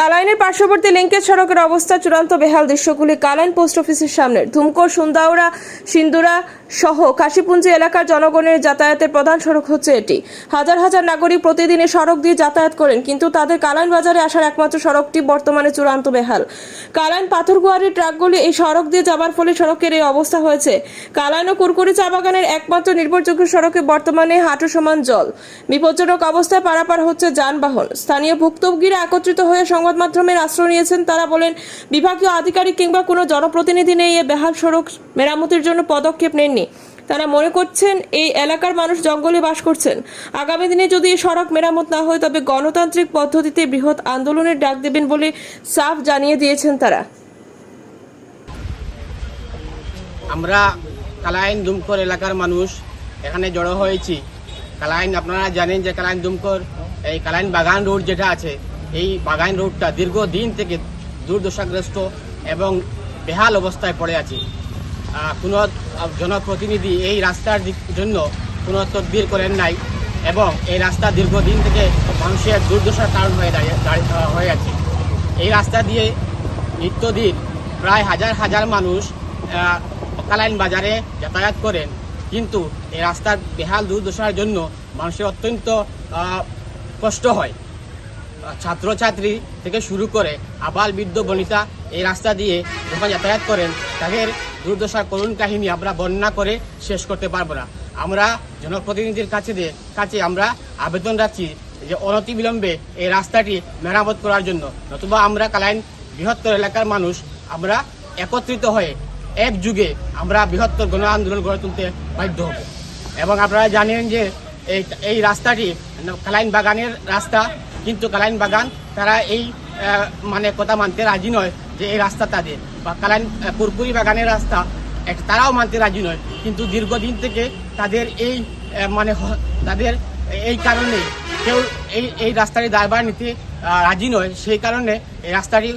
কালাইনের পার্শ্ববর্তী লিঙ্কেজ সড়কের অবস্থা, চূড়ান্ত বেহাল দৃশ্যগুলি কালাইন পোস্ট অফিসের সামনে। ধুমকোর সুন্দাউরা সিন্দুরা সহ কাশীপুঞ্জি এলাকার জনগণের যাতায়াতের প্রধান সড়ক হচ্ছে এটি। হাজার হাজার নাগরিক প্রতিদিন সড়ক দিয়ে যাতায়াত করেন, কিন্তু তাদের কালাইন বাজারে আসার একমাত্র সড়কটি বর্তমানে চূড়ান্ত বেহাল। কালাইন পাথরগুয়ারির ট্রাকগুলি এই সড়ক দিয়ে যাবার ফলে সড়কের এই অবস্থা হয়েছে। কালাইন ও কুরকুরি চা বাগানের একমাত্র নির্ভরযোগ্য সড়কে বর্তমানে হাঁটু সমান জল। বিপজ্জনক অবস্থায় পারাপার হচ্ছে যানবাহন। স্থানীয় ভুক্তভোগীরা একত্রিত হয়ে সংবাদ মাধ্যমের আশ্রয় নিয়েছেন, তারা বলেন, বিভাগীয় আধিকারিক কিংবা কোনো জনপ্রতিনিধি নেই, এ বেহাল সড়ক মেরামতির জন্য পদক্ষেপ নেননি। তারা মনে করছেন, এই এলাকার মানুষ জঙ্গলে বাস করছেন। আগামী দিনে যদি এই সড়ক মেরামত না হয়, তবে গণতান্ত্রিক পদ্ধতিতে বৃহৎ আন্দোলনের ডাক দেবেন বলে সাফ জানিয়ে দিয়েছেন তারা। আমরা কালাইন দুমকর এলাকার মানুষ, এখানে জড়ো হয়েছি। কালাইন, আপনারা জানেন যে কালাইন দুমকর এই কালাইন বাগান রোড যেটা আছে এই বাগান রোডটা দীর্ঘদিন থেকে দুর্দশাগ্রস্ত এবং বেহাল অবস্থায় পড়ে আছে। কোনো জনপ্রতিনিধি এই রাস্তার জন্য কোনো তদবির করেন নাই এবং এই রাস্তা দীর্ঘদিন থেকে মানুষের দুর্দশার কারণ হয়ে দাঁড়িয়ে- হয়ে আছে। এই রাস্তা দিয়ে নিত্যদিন প্রায় হাজার হাজার মানুষ অকালাইন বাজারে যাতায়াত করেন। কিন্তু এই রাস্তার বেহাল দুর্দশার জন্য মানুষের অত্যন্ত কষ্ট হয়। ছাত্রছাত্রী থেকে শুরু করে আবাল বৃদ্ধ বনিতা এই রাস্তা দিয়ে যখন যাতায়াত করেন, তাদের দুর্দশার করুণ কাহিনী আমরা বর্ণনা করে শেষ করতে পারব না। আমরা জনপ্রতিনিধির কাছে কাছে আমরা আবেদন রাখছি যে অনতিবিলম্বে এই রাস্তাটি মেরামত করার জন্য। নতুবা আমরা কালাইন বৃহত্তর এলাকার মানুষ, আমরা একত্রিত হয়ে এক যুগে আমরা বৃহত্তর গণ আন্দোলন গড়ে তুলতে বাধ্য হব। এবং আপনারা জানেন যে এই এই রাস্তাটি কালাইন বাগানের রাস্তা কিন্তু কালাইন বাগান, তারা এই মানে কথা মানতে রাজি নয় যে এই রাস্তা তাদের। বা কালাইন পুরপুরি বাগানের রাস্তা তারাও মানতে রাজি নয়। কিন্তু দীর্ঘদিন থেকে তাদের এই মানে তাদের এই কারণে কেউ এই এই রাস্তাটি দায়বার নিতে রাজি নয়। সেই কারণে এই রাস্তাটি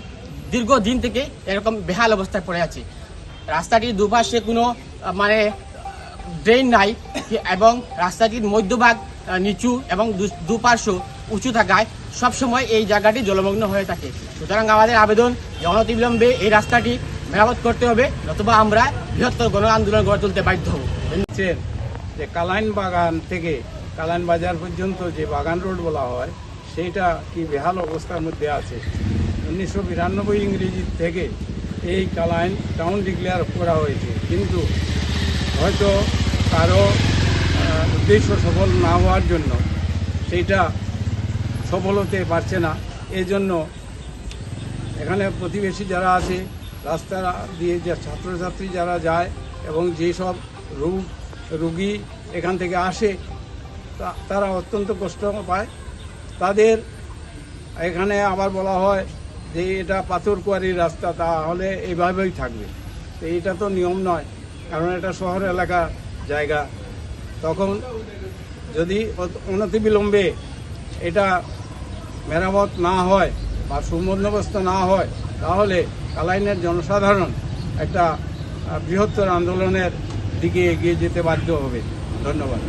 দীর্ঘদিন থেকে এরকম বেহাল অবস্থায় পড়ে আছে। রাস্তাটির দুপাশে কোনো মানে ড্রেন নাই, এবং রাস্তাটির মধ্যভাগ নিচু এবং দুপার্শ্ব উঁচু থাকায় সবসময় এই জায়গাটি জলমগ্ন হয়ে থাকে। সুতরাং আমাদের আবেদন অনতিবিলম্বে এই রাস্তাটি মেরামত করতে হবে, নতুবা আমরা বৃহত্তর গণ আন্দোলন গড়ে তুলতে বাধ্য হব। যে কালাইন বাগান থেকে কালাইন বাজার পর্যন্ত যে বাগান রোড বলা হয়, সেইটা কি বেহাল অবস্থার মধ্যে আছে? উনিশশো বিরানব্বই ইংরেজি থেকে এই কালাইন টাউন ডিক্লেয়ার করা হয়েছে। কিন্তু হয়তো কারও উদ্দেশ্য সফল না হওয়ার জন্য সেইটা সফল হতে পারছে না। এই জন্য এখানে প্রতিবেশী যারা আছে, রাস্তা দিয়ে যে ছাত্রছাত্রী যারা যায় এবং যেসব রোগ, রুগী এখান থেকে আসে তারা অত্যন্ত কষ্ট পায়। তাদের এখানে আবার বলা হয় যে, এটা পাথর কুয়ারির রাস্তা, তাহলে এইভাবেই থাকবে। তো এটা তো নিয়ম নয়, কারণ এটা শহর এলাকা জায়গা। তখন যদি অনতিবিলম্বে এটা মেরামত না হয় বা সুবন্দোবস্ত না হয়, তাহলে কালাইনের জনসাধারণ একটা বৃহত্তর আন্দোলনের দিকে এগিয়ে যেতে বাধ্য হবে। ধন্যবাদ।